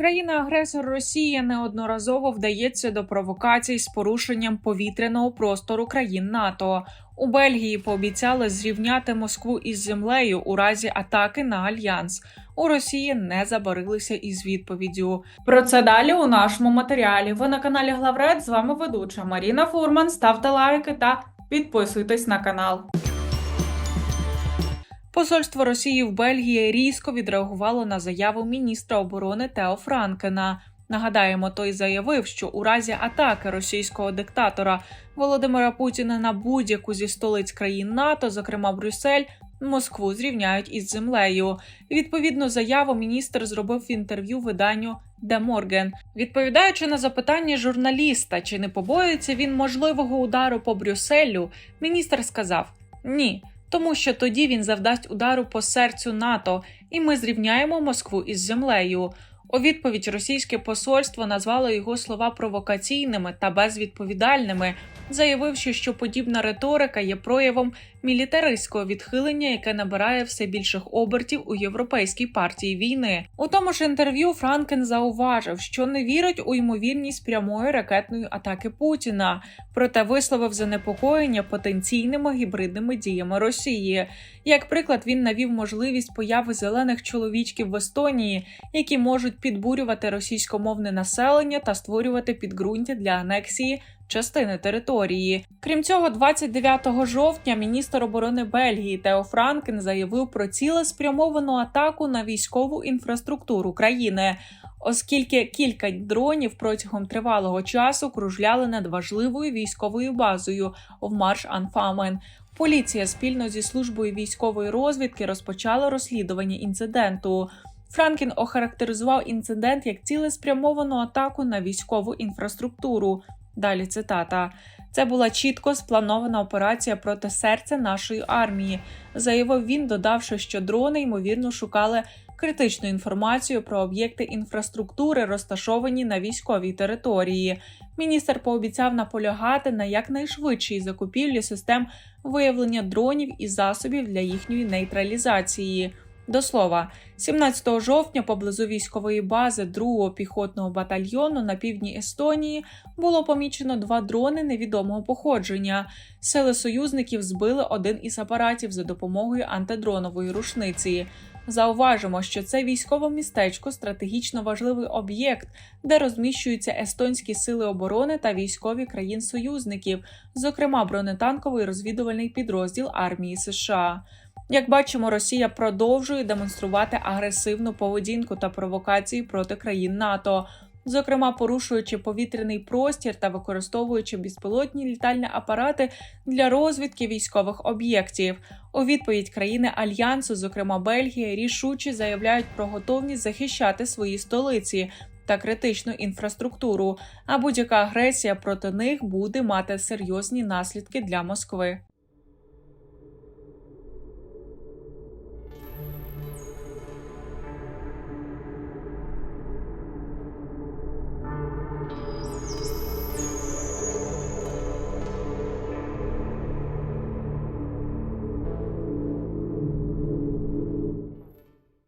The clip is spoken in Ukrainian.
Країна-агресор Росія неодноразово вдається до провокацій з порушенням повітряного простору країн НАТО. У Бельгії пообіцяли зрівняти Москву із землею у разі атаки на альянс. У Росії не забарилися із відповіддю. Про це далі у нашому матеріалі. Ви на каналі Главред. З вами ведуча Маріна Фурман. Ставте лайки та підписуйтесь на канал. Посольство Росії в Бельгії різко відреагувало на заяву міністра оборони Тео Франкена. Нагадаємо, той заявив, що у разі атаки російського диктатора Володимира Путіна на будь-яку зі столиць країн НАТО, зокрема Брюссель, Москву зрівняють із землею. Відповідну заяву міністр зробив в інтерв'ю виданню Де Морген. Відповідаючи на запитання журналіста, чи не побоюється він можливого удару по Брюсселю, міністр сказав: Ні. Тому що тоді він завдасть удару по серцю НАТО, і ми зрівняємо Москву із землею. У відповідь російське посольство назвало його слова провокаційними та безвідповідальними, заявивши, що подібна риторика є проявом мілітаристського відхилення, яке набирає все більших обертів у європейській партії війни. У тому ж інтерв'ю Франкен зауважив, що не вірить у ймовірність прямої ракетної атаки Путіна, проте висловив занепокоєння потенційними гібридними діями Росії. Як приклад, він навів можливість появи зелених чоловічків в Естонії, які можуть підбурювати російськомовне населення та створювати підґрунтя для анексії частини території. Крім цього, 29 жовтня міністр оборони Бельгії Тео Франкен заявив про цілеспрямовану атаку на військову інфраструктуру країни. Оскільки кілька дронів протягом тривалого часу кружляли над важливою військовою базою в Марш Анфамен. Поліція спільно зі службою військової розвідки розпочала розслідування інциденту. Франкін охарактеризував інцидент як цілеспрямовану атаку на військову інфраструктуру. Далі цитата: це була чітко спланована операція проти серця нашої армії, заявив він, додавши, що дрони ймовірно шукали критичну інформацію про об'єкти інфраструктури, розташовані на військовій території. Міністр пообіцяв наполягати на якнайшвидшій закупівлі систем виявлення дронів і засобів для їхньої нейтралізації. До слова, 17 жовтня поблизу військової бази 2-го піхотного батальйону на півдні Естонії було помічено два дрони невідомого походження. Сили союзників збили один із апаратів за допомогою антидронової рушниці. Зауважимо, що це військове містечко стратегічно важливий об'єкт, де розміщуються естонські сили оборони та військові країн-союзників, зокрема бронетанковий розвідувальний підрозділ армії США. Як бачимо, Росія продовжує демонструвати агресивну поведінку та провокації проти країн НАТО, зокрема порушуючи повітряний простір та використовуючи безпілотні літальні апарати для розвідки військових об'єктів. У відповідь країни альянсу, зокрема Бельгія, рішуче заявляють про готовність захищати свої столиці. Та критичну інфраструктуру, а будь-яка агресія проти них буде мати серйозні наслідки для Москви.